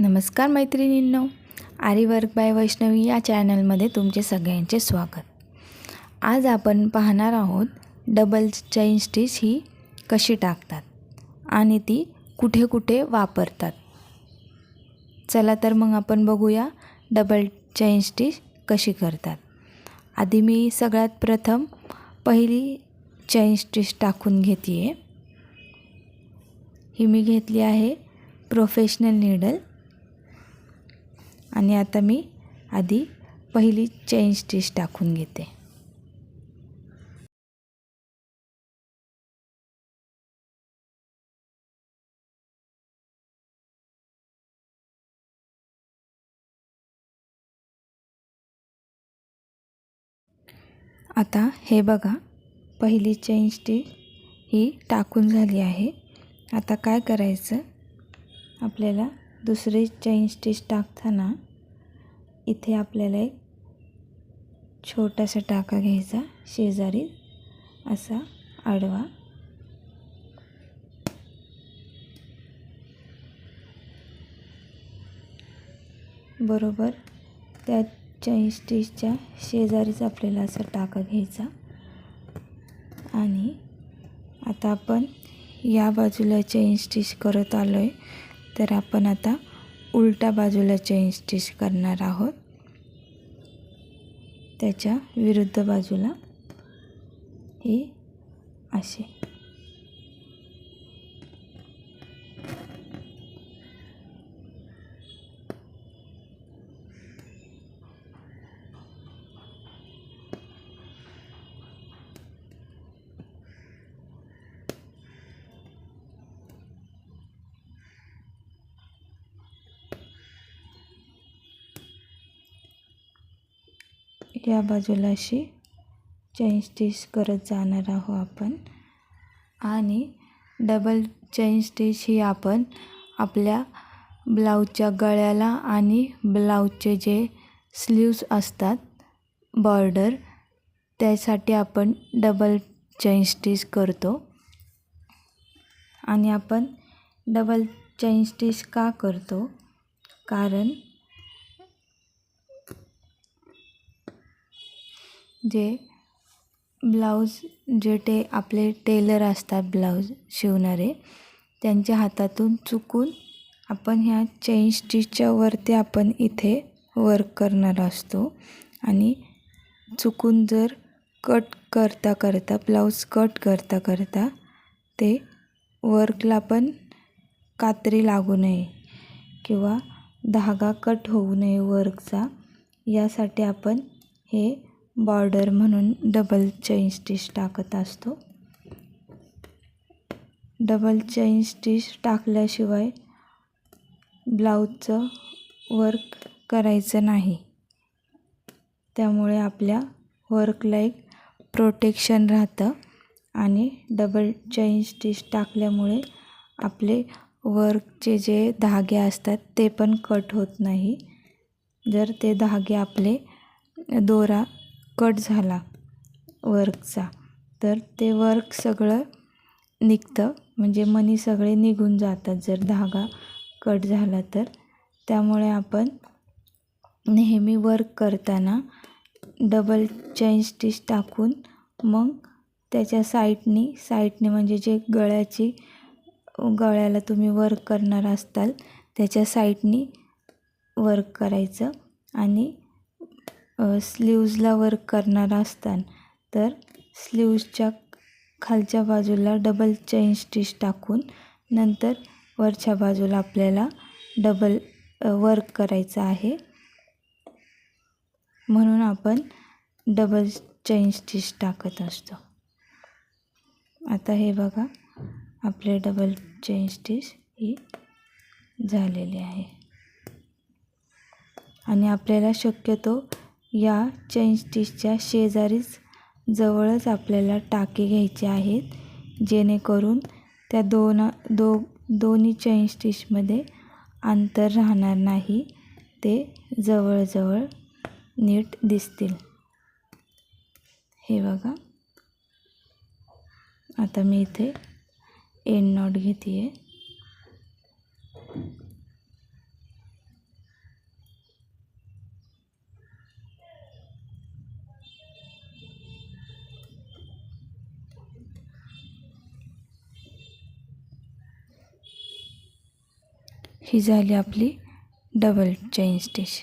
नमस्कार मैत्रिणींनो आरी वर्क बाय वैष्णवी या चॅनलमध्ये तुमचे सगळ्यांचे स्वागत. आज आपण पाहणार आहोत डबल चैन स्टिच ही कशी टाकतात आणि ती कुठे कुठे वापरतात. चला तर मग आपण बघूया डबल चैन स्टिच कशी करतात. आधी मी सगळ्यात प्रथम पहिली चैन स्टिच टाकून घेते आहे ही मी घेतली आहे प्रोफेशनल नीडल. आणि आता मी आधी पहिली चेन स्टिच टाकून घेते. आता हे बघा पहिली चेन स्टिच ही टाकून झाली आहे. आता काय करायचं? आपल्याला दुसरी चैन स्टिच टाकताना इथे आपल्याला एक छोटासा टाका घ्यायचा शेजारी असा आडवा. बरोबर त्या चैन स्टिचच्या शेजारीच आपल्याला असा टाका घ्यायचा. आणि आता आपण या बाजूला चेन स्टिच करत आलो आहे तर आपण आता उलट्या बाजूला चेन स्टिच करणार आहोत. त्याच्या विरुद्ध बाजूला ही असे. या बाजूला अशी चैन स्टिच करत जाणार आहोत आपण. आणि डबल चैन स्टिच ही आपण आपल्या ब्लाऊजच्या गळ्याला आणि ब्लाऊजचे जे स्लीव्स असतात बॉर्डर त्यासाठी आपण डबल चैन स्टिच करतो. आणि आपण डबल चैन स्टिच का करतो? कारण जे ब्लाऊज जे टे आपले टेलर असतात ब्लाऊज शिवणारे त्यांच्या हातातून चुकून आपण ह्या चेन स्टिचच्या वरती आपण इथे वर्क करणार असतो. आणि चुकून जर कट करता करता ब्लाऊज कट करता करता ते वर्कला पण कात्री लागू नये किंवा धागा कट होऊ नये वर्कचा यासाठी आपण हे बॉर्डर म्हणून डबल चैन स्टिच टाकत असतो. डबल चैन स्टिच टाकल्याशिवाय ब्लाऊजचं वर्क करायचं नाही. त्यामुळे आपल्या वर्कला एक प्रोटेक्शन राहतं आणि डबल चैन स्टिच टाकल्यामुळे आपले वर्कचे जे धागे असतात ते पण कट होत नाही. जर ते धागे आपले दोरा कट झाला वर्कचा तर ते वर्क सगळं निघतं. म्हणजे मनी सगळे निघून जातात. जर धागा कट झाला तर. त्यामुळे आपण नेहमी वर्क करताना डबल चैन स्टिच टाकून मग त्याच्या साईडनी साईडने म्हणजे जे गळ्याची गळ्याला तुम्ही वर्क करणार असताल त्याच्या साईडनी वर्क करायचं आणि स्लीव्जला वर्क करणार असतान तर स्लीव्जच्या खालच्या बाजूला डबल चैन स्टिच टाकून नंतर वरच्या बाजूला आपल्याला डबल वर्क करायचं आहे. म्हणून आपण डबल चैन स्टिच टाकत असतो. आता हे बघा आपले डबल चैन स्टिच ही झालेली आहे. आणि आपल्याला शक्यतो या चेनस्टिचच्या शेजारीच जवळच आपल्याला टाके घ्यायचे आहेत. जेणेकरून त्या दोन दो दोन्ही चेनस्टिचमध्ये अंतर राहणार नाही. ते जवळजवळ नीट दिसतील. हे बघा. आता मी इथे एंड नॉट घेते आहे ही झाली आपली डबल चेन स्टिच